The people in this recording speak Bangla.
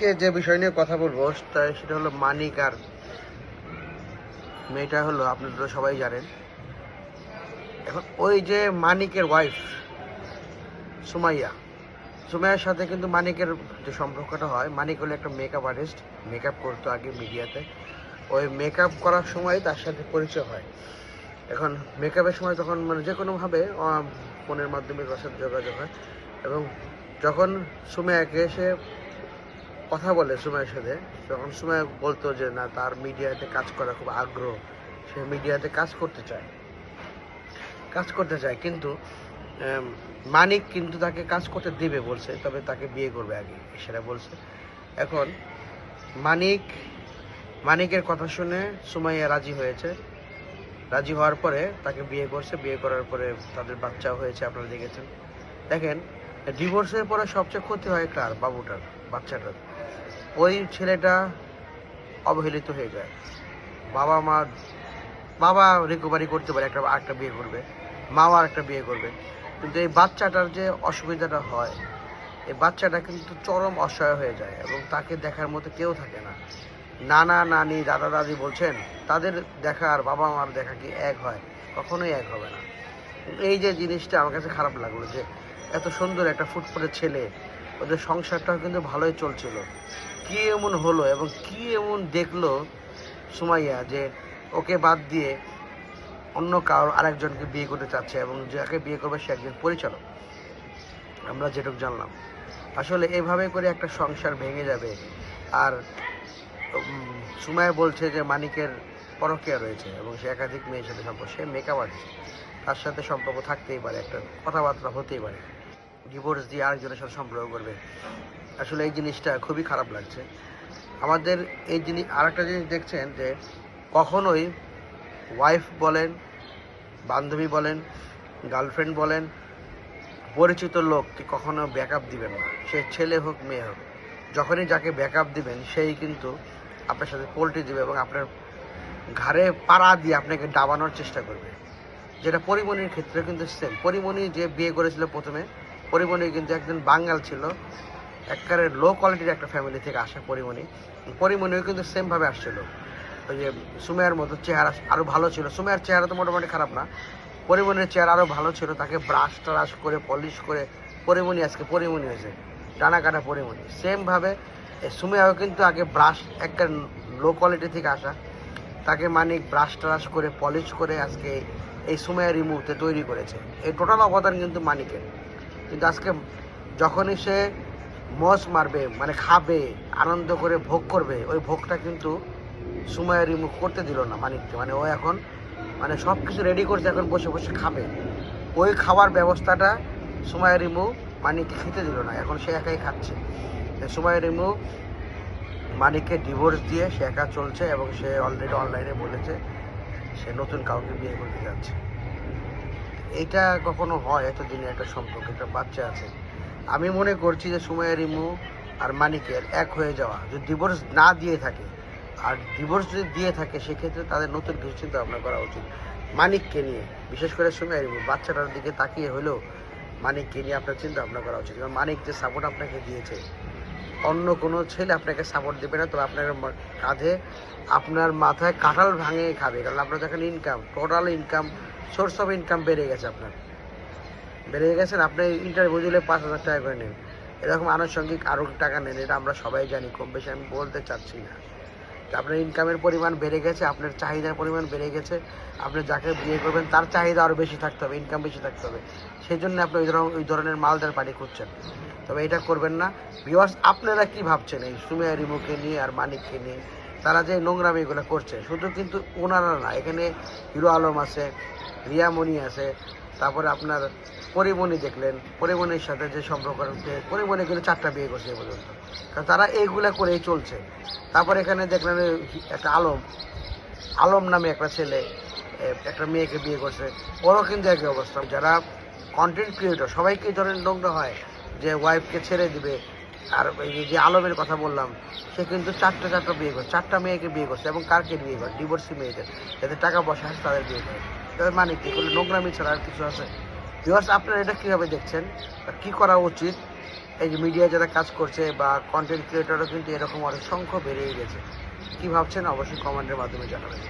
আজকে যে বিষয় নিয়ে কথা বলব তা সেটা হলো মানিক আর মেয়েটা হলো, আপনারা সবাই জানেন। এখন ওই যে মানিকের ওয়াইফ সুমাইয়া। সুমাইয়ার সাথে কিন্তু মানিকের যে সম্পর্কটা হয়, মানিক হলো একটা মেকআপ আর্টিস্ট মেকআপ করতো আগে মিডিয়াতে ওই মেকআপ করার সময় তার সাথে পরিচয় হয়। এখন মেকআপের সময় তখন মানে যে কোনোভাবে ফোনের মাধ্যমে তার সাথে যোগাযোগ হয়। এবং যখন সুমাইয়াকে সে কথা বলে সুমাইয়ের সাথে। তখন সুমাইয়া বলতো যে, না, তার মিডিয়াতে কাজ করা খুব আগ্রহ। সে মিডিয়াতে কাজ করতে চায়। কাজ করতে চায়, কিন্তু মানিক কিন্তু তাকে কাজ করতে দেবে বলছে, তবে তাকে বিয়ে করবে আগে। সেটা বলছে। এখন, মানিক, মানিকের কথা শুনে সুমাইয়া রাজি হয়েছে। রাজি হওয়ার পরে তাকে বিয়ে করছে। বিয়ে করার পরে তাদের বাচ্চাও হয়েছে, আপনারা দেখেছেন। দেখেন ডিভোর্সের পরে সবচেয়ে ক্ষতি হয় কার? বাবুটার, বাচ্চাটার। ওই ছেলেটা অবহেলিত হয়ে যায়। বাবা মা, বাবা রিকভারি করতে পারে, একটা, আরেকটা বিয়ে করবে। মাও আরেকটা বিয়ে করবে। কিন্তু এই বাচ্চাটার যে অসুবিধাটা হয়, এই বাচ্চাটা কিন্তু চরম অসহায় হয়ে যায় এবং তাকে দেখার মতো কেউ থাকে না। নানা নানি, দাদা দাদি বলছেন, তাদের দেখা আর বাবা মার দেখা কি এক হয়? কখনোই এক হবে না। এই যে জিনিসটা আমার কাছে খারাপ লাগল যে, এত সুন্দর একটা ফুটফুটে ছেলে ওদের সংসারটাও কিন্তু ভালোই চলছিল। কি এমন হলো এবং কি এমন দেখল সুমাইয়া যে ওকে বাদ দিয়ে অন্য কারোর আরেকজনকে বিয়ে করতে চাচ্ছে এবং যাকে বিয়ে করবে সে একজন পরিচালক? আমরা যেটুকু জানলাম। আসলে এভাবে করে একটা সংসার ভেঙে যাবে। আর সুমাইয়া বলছে যে মানিকের পরকিয়া রয়েছে এবং সে একাধিক মেয়ের সাথে সম্পর্ক, সে মেকআপ আর্টিস্ট তার সাথে সম্পর্ক থাকতেই পারে, একটা কথাবার্তা হতেই পারে। ডিভোর্স দিয়ে আরেকজনের সাথে সম্পর্ক করবে। আসলে এই জিনিসটা খুবই খারাপ লাগছে। আমাদের এই জিনিস, আরেকটা জিনিস দেখছেন যে কখনোই ওয়াইফ বলেন, বান্ধবী বলেন গার্লফ্রেন্ড বলেন, পরিচিত লোককে কখনো ব্যাকআপ দিবেন না। সে ছেলে হোক, মেয়ে হোক, যখনই যাকে ব্যাকআপ দিবেন, সেই কিন্তু আপনার সাথে পোল্ট্রি দিবে এবং আপনার ঘাড়ে পাড়া দিয়ে আপনাকে ডাবানোর চেষ্টা করবে। যেটা পরিমণির ক্ষেত্রে কিন্তু সেম পরিমণি যে বিয়ে করেছিল প্রথমে পরিমণি কিন্তু একজন বাঙাল ছিল। একবারে লো কোয়ালিটির একটা ফ্যামিলি থেকে আসা পরিমণি। পরিমণিও কিন্তু সেমভাবে আসছিল। ওই যে সুমেয়ার মতো চেহারা আরও ভালো ছিল। সুমেয়ার চেহারা তো মোটামুটি খারাপ না। পরিমণির চেহারা আরও ভালো ছিল। তাকে ব্রাশ ট্রাশ করে পলিশ করে পরিমণি আজকে পরিমণি হয়েছে। টানা কাটা পরিমণি সেমভাবে সুমেয়াও কিন্তু আগে ব্রাশ একটা লো কোয়ালিটি থেকে আসা। তাকে মানিক ব্রাশ ট্রাশ করে পলিশ করে আজকে এই সুমেয়ার এই মুহূর্তে তৈরি করেছে। এই টোটাল অবদান কিন্তু মানিকের। কিন্তু আজকে যখনই সে মজ মারবে মানে খাবে, আনন্দ করে ভোগ করবে, ওই ভোগটা কিন্তু সুমায়া রিমুভ করতে দিল না মানিককে। মানে ও এখন মানে সব কিছু রেডি করছে, এখন বসে বসে খাবে। ওই খাওয়ার ব্যবস্থাটা সুমায়া রিমু মানিককে খেতে দিল না, এখন সে একাই খাচ্ছে। সুমায়া রিমু মানিককে ডিভোর্স দিয়ে সে একা চলছে এবং সে অলরেডি অনলাইনে বলেছে, সে নতুন কাউকে বিয়ে করতে যাচ্ছে। এটা কখনো হয় এতদিনে একটা সম্পর্ক, একটা বাচ্চা আছে। আমি মনে করছি যে সুমাইয়া, রিমু আর মানিকের এক হয়ে যাওয়া, যদি ডিভোর্স না দিয়ে থাকে, আর ডিভোর্স যদি দিয়ে থাকে, সেক্ষেত্রে তাদের নতুন কিছু চিন্তা ভাবনা করা উচিত। মানিককে নিয়ে, বিশেষ করে সুমাইয়া, রিমু, বাচ্চাটার দিকে তাকিয়ে হলেও মানিককে নিয়ে আপনার চিন্তা ভাবনা করা উচিত। কারণ মানিক যে সাপোর্ট আপনাকে দিয়েছে, অন্য কোনো ছেলে আপনাকে সাপোর্ট দেবে না তো আপনার কাঁধে আপনার মাথায় কাঁঠাল ভাঙে খাবে। কারণ আপনার যখন income total income source of income বেড়ে গেছে আপনার। বেড়ে গেছেন, আপনি ইন্টারভিউ দিলে পাঁচ হাজার টাকা করে নেন। এরকম আনুষঙ্গিক আরও টাকা নেন, এটা আমরা সবাই জানি, কম বেশি আমি বলতে চাচ্ছি না। আপনার ইনকামের পরিমাণ বেড়ে গেছে, আপনার চাহিদার পরিমাণ বেড়ে গেছে, আপনি যাকে বিয়ে করবেন তার চাহিদা আরও বেশি থাকতে হবে ইনকাম বেশি থাকতে হবে। সেই জন্য আপনি ওই ধরনের ওই ধরনের মালদার পানি খুঁজছেন। তবে এটা করবেন না। ভিওয়ার্স আপনারা কি ভাবছেন? এই সুমিয়া রিমুকে নিয়ে আর মানিককে নিয়ে? তারা যে নোংরামি এগুলো করছে, শুধু কিন্তু ওনারা না, এখানে হিরো আলম আছে রিয়ামণি আছে, তারপরে আপনার পরিমণি দেখলেন, পরিমণির সাথে যে সম্পর্ক রয়েছে পরিমণি কিন্তু চারটা বিয়ে করছে পর্যন্ত। কারণ তারা এইগুলা করেই চলছে। তারপর এখানে দেখলেন একটা আলম আলম নামে একটা ছেলে একটা মেয়েকে বিয়ে করছে। ওরও কিন্তু একই অবস্থা, যারা কন্টেন্ট ক্রিয়েটর সবাইকে এই ধরনের নোংরা হয় যে ওয়াইফকে ছেড়ে দিবে। আর এই যে- আলমের কথা বললাম, সে কিন্তু চারটা চারটা বিয়ে করছে, চারটা মেয়েকে বিয়ে করছে, এবং কারকে বিয়ে করে? ডিভোর্সি মেয়েদের যাদের টাকা পয়সা আছে তাদের বিয়ে করে। মানে কি করলে নোংরামি ছাড়া আর কিছু আছে? ভিউয়ার্স আপনারা এটা কীভাবে দেখছেন? কী করা উচিত? এই যে মিডিয়া যারা কাজ করছে বা কন্টেন্ট ক্রিয়েটারও কিন্তু এরকম অনেক সংখ্য বেড়েই গেছে। কী ভাবছেন? অবশ্যই কমেন্টের মাধ্যমে জানাবেন।